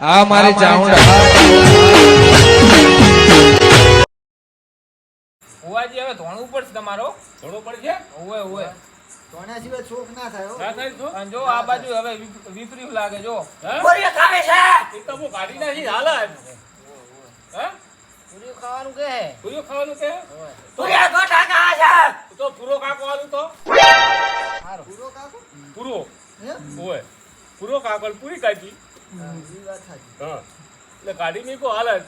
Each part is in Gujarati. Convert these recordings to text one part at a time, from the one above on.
આ મારી ચાઉંડા ઓવાજી હવે ધોણું પડશે તમારો. ધોણું પડશે ઓવે ઓવે. તોના સિવાય શોખ ના થાય ના થાય તો અને જો આ બાજુ હવે વિપ- વિપરીત લાગે જો. હે? ખાવે છે. એ તો હું કાઢી નાખી હાલ. હે? પૂરી ખાવાનું કે હે પૂરું ખાવાનું કે પૂરી ગોટા ખા છે. તો પૂરો કાકવાનું તો. સારું પૂરો કાકો? પૂરો. ઓય પૂરો કાકો પૂરી કાઢી હા, એટલે કાઢી નીકો હાલ. જ.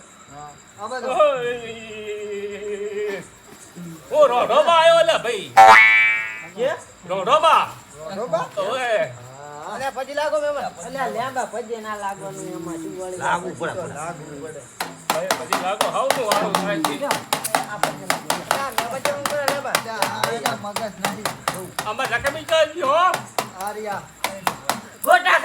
ઓ રોઢોબા આવ્યો એટલે ભાઈ. રોઢોબા. અને પછી લાગો મેમન અલ્યા ના લાગવાનું એમાં શું વળી પડે પડે. પછી લાગો હાવ વાળું થાય છે. આ રહ્યા. ગોટા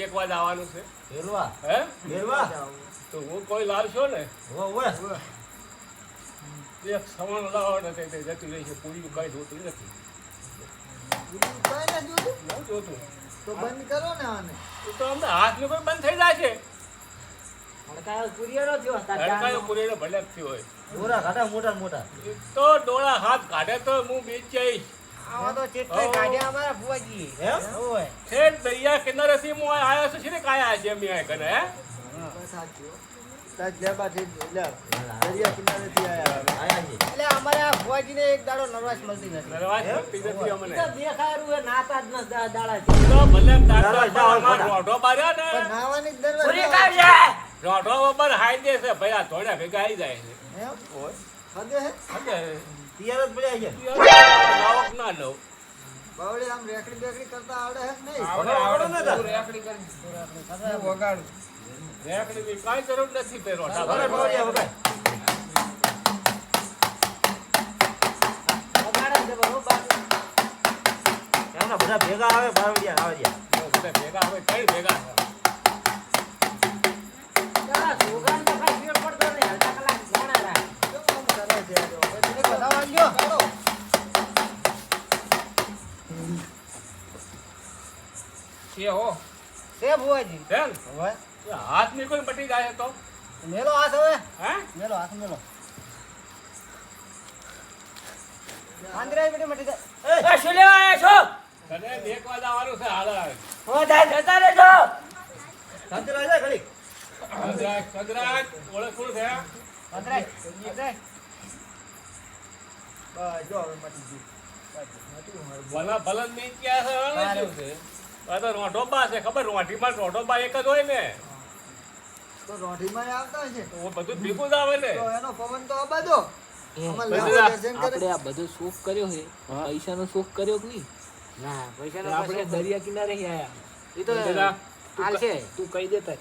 એક વાર આવવાનું છે હે કોઈ લાવશો ને એક સવણ લાવો છે પૂરી કઈ જોતી નથી તો બંધ કરો ને આને. તો અમને હાથનું કોઈ બંધ થઈ જાય છે. હડકાયો પુરિયારો થયો હડકાયો ચાંદનો. ભલે થયો હોય. દોરા કાઢા મોટા મોટા. તો ડોળા હાથ કાઢે તો હું બીજ જઈશ. આવા તો ચેટલે કાઢ્યા અમારા ફુવાજી દરિયા હું આ છું છે ને કાંઈ આયા છે અહીંયા કને હે? બસ આ રોઢો પૂરી હાઈ દે ભાઈ આ ધોળા ભેગા આવી જાય છે. એમ? ઓય. હદે હે? હદે. તૈયાર જ પડ્યા છે. લાવો કે ના લઉં. બાવળી આમ રેકડી બેકડી કરતા આવડે હે નહીં? આવડે આવડે. આવડે ને રેકડી કરી વગાડું? રેકડી બી કાંઈ જરૂર નથી. એમના બધા ભેગા આવે બાવળિયા આવડિયા બધા ભેગા હવે કઈ ભેગા છે? હો છે છે ને? હવે હાથ નીકળીને પટી જાય તો? મેલો હાથ હવે. હે? મેલો હાથ મેલો. આંધ્રાઈ બેટી મટી જાય. એ શું લેવા આયા છો? તને દેખવા જવાનું છે હાલ હો જાય જતા રહેજો. શાંતિ રાજા ઘડીક કદરાજ, કદરાજ, ઓળખું છે. આંધ્રાઈ આંધ્રાઈ બસ જો હવે મટી ગયું. ભલા ભલનની ક્યાં છે હવે શું છે? આ તો રોઢોબા છે ખબર? રોઢીમાં રોઢોબા એક જ હોય ને. તો રોઢીમાં આવતા હશે. બધું ભેગું જ આવે ને. તો એનો પવન તો અબાજો. આમાં બધું લાવો આ- દર્શન આપણે આ બધો શોખ કર્યો છે. પૈસાનો શોખ કર્યો કે નહીં? ના પૈસા આપણે દરિયા કિનારે આયા. એ તો હાલ છે. તું કહી દેતા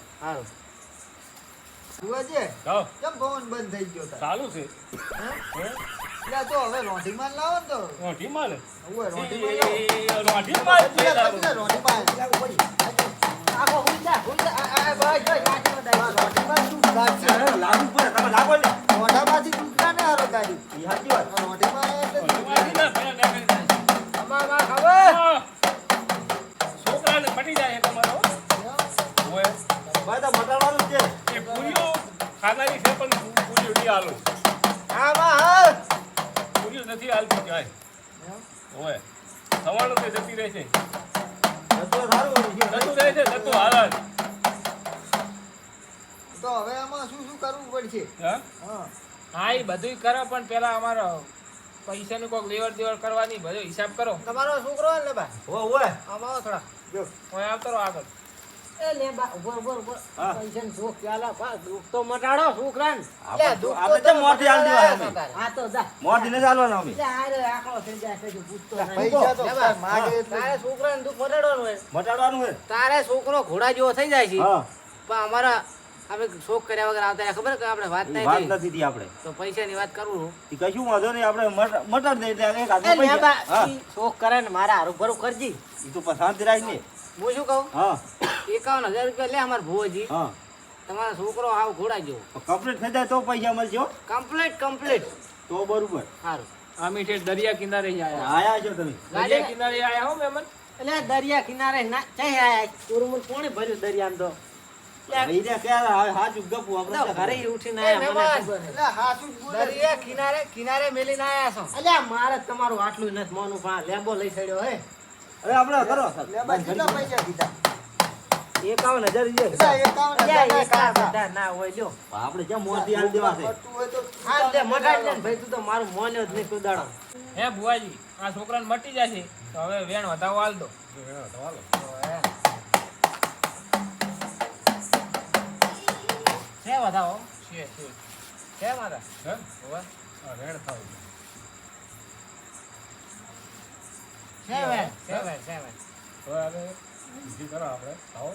ભુવાજી, જાઓ, કેમ પવન બંધ થઈ ગયો ચાલુ છે. એટલે તો હવે રોઢીમાં લાવો ને તો. રોઢીમાં ને? હવે રોઢીમાં લાવો. એ રોઢીમાં જ લાગુ પડે તમે લાગો ને મોઢામાંથી દૂધના ને હારો ગાડી હાજી વાત આ હા? એ બધું કરો પણ પેલા અમારો પૈસાનું કોઈક લેવડ દેવડ કરવાની બધો હિસાબ કરો. તમારો છોકરો ને બા? હો આમાં થોડા. જો. હું આવતો રહો આગળ. એ લે બા ઊભો ઊભો ઊભો. હા. પૈસાનું સુખ ચાલે બા દુઃખ તો મટાડો છોકરાને. આપણે આપણે તો તો મોઢે હાલ દેવા અમે. તારે. આ તો જા. મોઢે ને ચાલવાના અમે. એટલે આ થઈ જાય છે પૂછતો પૈસા તો માગે એટલે તારે છોકરાને દુઃખ મટાડવાનું હોય. મટાડવાનું હોય. તારે છોકરો ઘોડા જેવો થઈ જાય છે. પણ અમારા અમે શોખ કર્યા વગર આવતા ખબર કે આપણે વાત નહીં વાત નથી થી આપણે. તો પૈસાની વાત કરું ઈ કશું વાંધો નહીં આપણે મટ- મટાડી એટલે એક હાથમાં પૈસા. બા હા. ઈ શોખ કરે ને મારા હારું ભરું કરજી. ઈ તો પણ રાખ ને હું શું કહું? હા. એકાવન રૂપિયા લે અમાર ભુવોજી. હા. તમારો છોકરો આવ ઘોડા જેવો કમ્પ્લીટ થઈ જાય તો પૈસા મળજો હો. કમ્પ્લીટ કમ્પ્લીટ તો બરોબર. સારું અમે ઠેઠ દરિયા કિનારે આયા. આયા છો તમે. દરિયા કિનારે આયા હો મેમન એટલે દરિયા કિનારે ના ચાહે આયા? ઉરુમુર કોણે ભર્યું દરિયામાં તો? મારે તમારું આટલું નથી મોનું પણ આ લઈ છડ્યો હે. હવે આપણે કરો. કેટલા પૈસા કીધા? એકાવન હજાર છે એટલે એકાવન અલ્યા, હજાર એકા કાકા. બધા ના હોય લ્યો. આપણે ક્યાં મોટી હાલ દેવા છે? તો તે ભાઈ તું તો મારું મોન્યો જ નહીં કોઈ દાડો હે ભુવાજી આ છોકરાને મટી જશે. તો હવે વેણ વધાવો હાલ દો. વેણ વધાવો છે છે. છે મારા હે? રેડ થાવ. છે છે છે વેણ હવે હવે બીજી કરો આપણે. આવો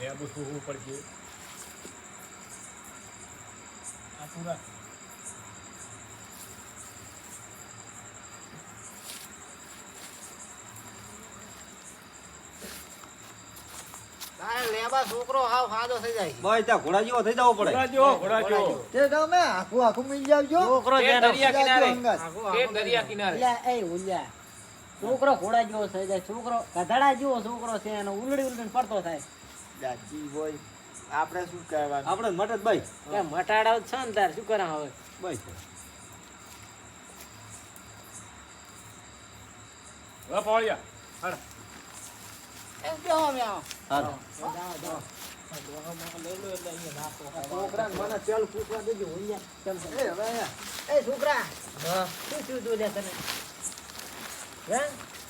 લેબુ શું પડશે. આ પૂરા તારે લેબા છોકરો હાવ સાદો થઈ જાય ભાઈ ત્યાં ઘોડા જેવો થઈ જવો પડે. ઘોડા જેવો, ઘોડા જેવો. તે તમે આખું આખું મિલ જાવજો. છોકરો દરિયા કિનારે. તે દરિયા કિનારે. ઉલ્યા એ ઉલ્યા. છોકરો ઘોડા જેવો થઈ જાય. છોકરો ગધડા જેવો છોકરો છે એનો ઉલડી ઉલડી પડતો થાય. બોય આપણે શું કહેવાનું? આપણે મટત ભાઈ. એ મટાડા છે ને તાર શું કરા હવે? ભાઈ. હવે પાળ્યા. એમ કેવો અમે આવો હાલો છોકરાને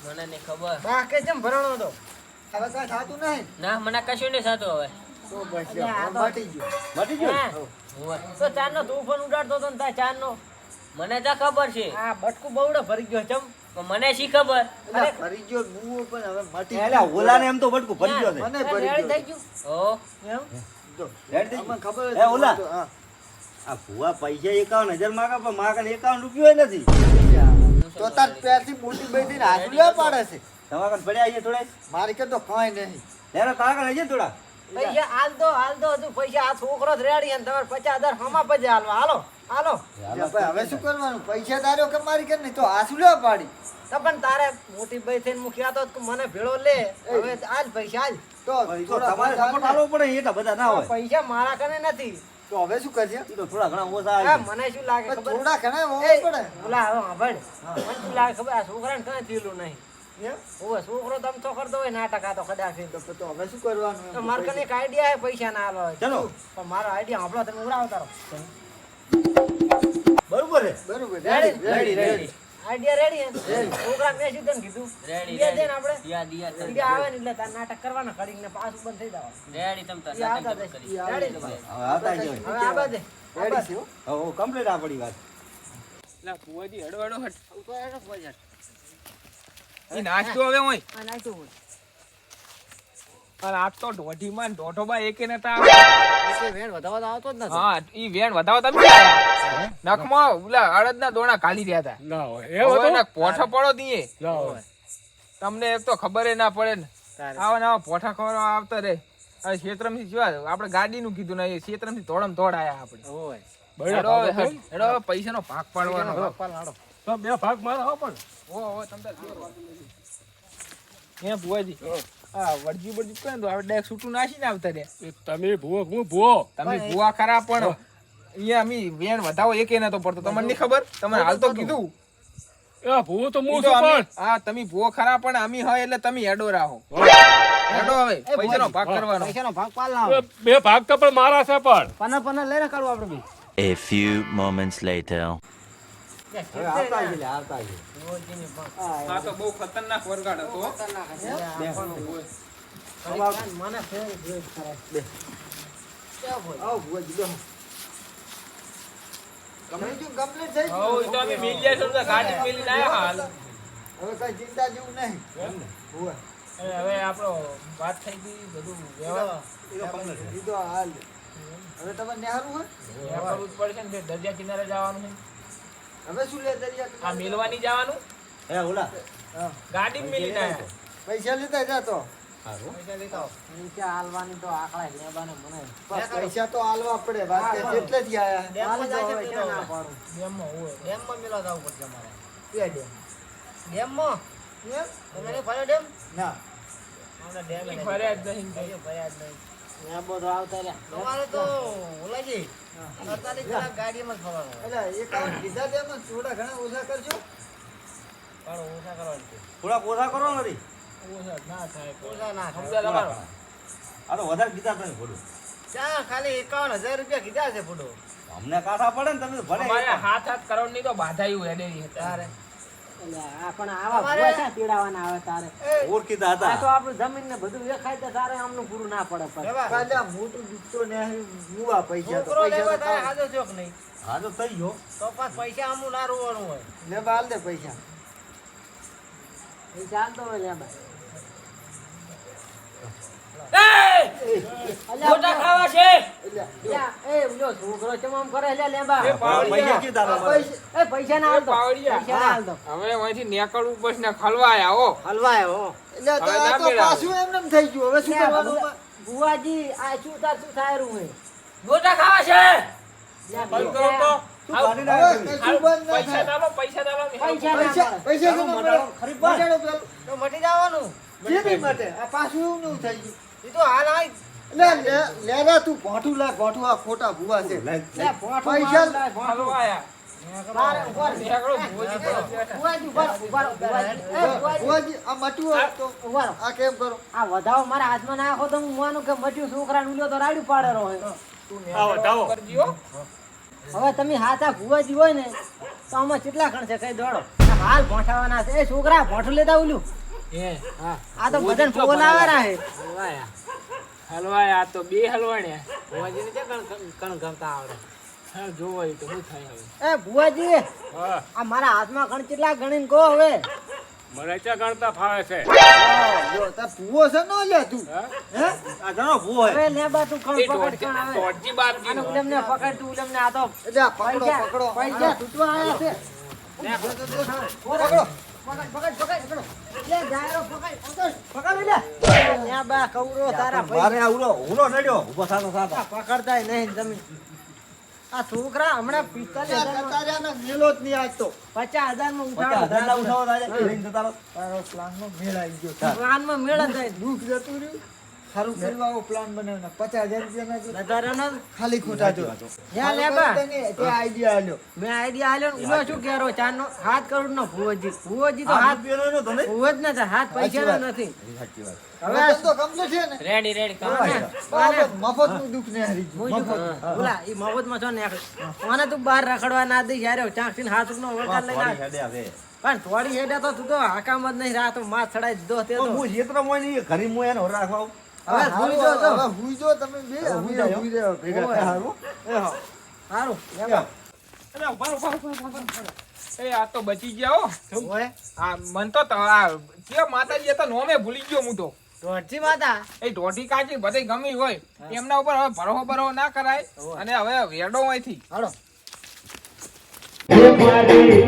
મને ખબર કેમ ભરણો તો હવે કાંઈ થાતું નહીં ના મને કશું નહીં થતું હવે. ગયો ને? તો તુફાન ઉડાડતો હતો ચાર નો મને તો ખબર છે. આ બટકું બવડો ભરી ગયો ચમ. પણ મને શી ખબર? એટલે ફરી ગયો બુઓ પણ હવે મટી એટલે ઓલાને એમ તો બટકું ભરી ગયો છે. મને ભરી ગયો થઈ ગયું. ઓ એમ? જો, રેડ થઈ અમને ખબર એ ઓલા. આ ભુવા પૈસા એકાવન હજાર પણ માગે એકાવન રૂપિયો નથી. તો તાર પેરથી મોટી બેઠીને હાથ લેવા પાડે છે. તમારા કન પડ્યા છે થોડા મારી કે તો કાંઈ નહીં. લેરા થોડા. પૈસા હાલ દો હાલ દો પૈસા આ છોકરો જ રેડી અને તમારે પચાસ હજાર હમા પછી હાલવા. હાલો. હાલો. લે ભાઈ, હવે શું કરવાનું? પૈસા તારો કે મારી કે નહીં? તો આસુ લેવા પાડી? તો પણ તારે મોટી ભાઈ થઈને મૂક્યા તો મને ભેળો લે. હવે આજ પૈસા આજ. તો તો તમારે સપોર્ટ આલવો પડે તો બધા ના હોય. પૈસા મારા કને નથી. તો હવે શું કરજે તો થોડા ઘણા ઓછા આવે મને શું લાગે ખબર? થોડા ઘણા ઓછા પડે. ઓલા હવે સાંભળ. મને શું લાગે ખબર? આ છોકરાને કઈ થયેલું નહીં. ઓવે છોકરો તમ તો કરતો હોય નાટક આ તો કદાચ તો તો હવે શું કરવાનું? મારે કને એક આઈડિયા હે પૈસા ના આવે ચલો. મારો આઈડિયા સાંભળો તમે ઉડાવતા તારો. બરોબર છે? બરોબર ready, ready ready idea ready છોકરા મેં શું તને કીધું. રેડી દે ને આપણે. દિયા દિયા તમ આવે ને એટલે તાર નાટક કરવાના કરીને પાછું બંધ થઈ જવાનું. રેડી તમ તાર નાટક કરી. રેડી? હવે આવતા જ હવે આ બાજુ. રેડી છે હો. કમ્પ્લીટ આ પડી વાત. લા ભુવાજી હેડો હેડો હટ ઉપર હેડો બજાર. ઈ નાસ્તો હવે આ નાખ્યું હોય. અને આ તો દોઢીમાં ઢોઢો દોઢોમાં એકે નતા વેણ વધાવવા આવતો જ નથી. હા ઈ વેણ વધાવો તમે આયા નખમાં ઓલા અડદના દોણા કાઢી રહ્યા હતા. ના હોય. એ હતો? પોઠો પડો દીએ. ના હોય. તમને એક તો ખબર ના પડે ને. આવા ને આવા પોઠા ખબર આવતા રે. હવે ક્ષેત્રમથી શું આપણે ગાડીનું કીધું ને એ ક્ષેત્રમથી તોડમ તોડ આયા આપણે. હોય. હવે પૈસાનો ભાગ પાડવાનો ભાગ પાડ તો બે ભાગ મારા હો પણ. ઓ ઓ તમ તાર હે ભુવાજી. આ વળજી બળજી કરે તો આપણે ડાયરેક્ટ છૂટું નાખીને આવતા રે તમે ભૂવો હું ભૂવો. તમે ભૂવા ખરા પણ અહીંયા અમી વેણ વધાવો એકે નતો પડતો. તમને નહીં ખબર? તમે હાલ તો કીધું. એ ભૂવો તો હું છું પણ. હા તમે ભૂવો ખરા પણ અમી હોય એટલે તમે હેડો રાહો. હોય. હેડો હવે પૈસાનો ભાગ કરવાનો. પૈસાનો ભાગ પાડ લાવો. બે ભાગ તો પણ મારા છે પણ. પન્ના પન્ના લઈને કાઢો આપણે. A few moments later. ચિંતા જેવું નહીં. ભુવા. હવે હવે આપણો વાત થઈ ગઈ બધું વ્યવહાર. ઈ તો complete છે. ઈ તો હાલ. હવે તમારે નેહારું હોય? કરવું જ પડશે ને દરિયા કિનારે જવાનું છે હવે શું લે દરિયા આ? મેલવાની જવાનું? હે ઓલા. ગાડી મેલીને ના પૈસા લીધા જા તો પૈસા તો આલવા પડે. જેટલે જ આયા. ડેમ. ના ડેમ? નહીં. ફર્યા જ નહીં. ફર્યા જ નહીં. ત્યાં આવતા રહ્યા. તમારે તો ઓલાજી, અડતાલીસ કલાક ગાડીમાં જ ફરવાનું હોય. એટલે કીધા તેમ થોડા ઘણા ઓછા કરજો. પણ ઓછા કરવાનું છે. થોડા ઓછા કરો ને ઓછા ના થાય. ઓછા ના થાય. આ તો વધારે કીધા તમે ચા ખાલી એકાવન હજાર રૂપિયા કીધા છે ફૂટો. અમને કાઢા પડે ને તમે ભલે હાથ હાથ કરોડની તો બાધા એવું એને તારે. પણ આવા ભૂવા ક્યાં તેડાવાના આવે તારે? ઓળખીતા આ તો આપણું જમીન ને બધું વેખાય તો તારે આમનું પૂરું ના પડે. મોટું ને મુવા પૈસા તો પૈસા તારે હાજો ચોક નહીં? હા થઈ ગયો. તો પાછ પૈસા આમનું ના રોવાનું હોય. લે બાલ દે પૈસા. પૈસા હાલતો હોય બા. ગોટા ખાવા છે? એ ઉલ્યો છોકરો ચમ કરે લ્યા લેબા. પૈસા કીધા આ એ પૈસા ના હાલતો પાવડિયા. પૈસા ના હાલતો હવે અહીંથી નીકળવું પડશે ને ખલવા આયા હો હલવાય એટલે તો તો પાછું એમ થઈ ગયું. હવે શું કરવાનું? ભુવા- આ શું તાર શું થાય રહ્યું હે? ગોટા ખાવા છે? બંધ કરો તો. પૈસા થાય. પૈસા ચાલો પૈસા પૈસા મળે. પૈસા ચાલો, શેનો મટાડો, મળે? ખરી વાત. મટાડો પેલું. તો મટી જવાનું. જેની માટે. આ પાછું એવું થઈ ગયું એ તો હાલ આય લે લે લેલા તું ભોંઠું લા ભોંઠું આ ખોટા ભૂવા છે. પૈસા- આ કેમ કરો? આ વધાવો મારા હાથમાં નાખો તો હું માનું કે મટ્યું છોકરા ઉલ્યો તો રાડ્યું પાડે રહો હો. હવે તમે હાથા ભુવાજી હોય ને તો આમાં કેટલા ખણ છે કઈ દોડો. હાલ ભોંઠાવાના છે. એ છોકરા ભોંઠું લેતા ઉલ્યું. એ હા. આ તો બધાને ફોલાવાના છે. હલવાયા. હલવાયા આ તો બે હલવાણ્યા. ભુવાજીને છે કણ કણ ગમતા આવડે? હા જોવો તો શું થાય હવે. એ ભુવાજી હા. આ મારા હાથમાં કણ કેટલા ગણીને કહો હવે. મને ચા ગણતા ફાવે છે. જો ભૂવો છે નો લે તું. હે? આ ઘણો ભૂવો તું કણ પકડ કણ આવે. દોઢજી બાપજી આને ઉલમને પકડ તું ઉલમને આ તો એટલે પકડો પૈસા પકડો. પૈસા તૂટવા આવ્યા છે. પકડો પકડ પકડ પકડ પકડો લે જાયરો પકડ. પકડ. પકડ લે. લે બા કવરો તારા ભાઈ. મારે આ ઉલો ઉલો નડ્યો ઊભો થાતો થાતો. પકડતાય નહીં તમે. આ છોકરા હમણાં પિસ્તાલીસ હજાર જ નહીં આજતો પચાસ હજાર ના ઉઠાવો મેળ આવી ગયો પ્લાનમાં મેળ થાય. દુઃખ જતું રહ્યું. સારું કરવા પ્લાન બનાવ્યો પચાસ હજાર રૂપિયા વધારાનો ખાલી ખોટા જો. યા લેબા તે આઈડિયા આલ્યો. મેં આઈડિયા આલ્યો ઉલો શું કેરો? ચાર નો હાથ કરોડ નો ભુવજી. ભુવજી તો હાથ રૂપિયાનો ધંધો. ને તો હાથ પૈસા નો નથી. સાચી વાત. હવે ધંધો કમ્પ્લીટ છે ને? રેડી રેડી દુઃખ ને હારી? બોલા મફતમાં છો ને મને તું બહાર રખડવા ના દઈ યારે ચાંકથી હાથ નો વળગાડ લઈને. પણ થોડી હેડે તો તું તો હાકામ જ નહીં રાતો માથ ચડાઈ દીધો તે. હું ઘરે હું રાખવા. હવે હુઈ જો તો. હવે હુઈ જો તમે બે હુઈ અમે હુઈ રહ્યો ભેગા હારું. એ હા. સારું અરે ઊભા ઊભા ઊભા રહો, ઊભા. રહો. એ આ તો બચી ગયા હો. આ મન તો આ કે માતાજી હતા નોમે ભૂલી ગયો હું તો. દોઢથી માતા? એ ઢોઢી કાચી બધે ગમી હોય. એમના ઉપર હવે ભરો ભરો ના કરાય. અને હવે વેડો અહીંથી. હાલો. મારી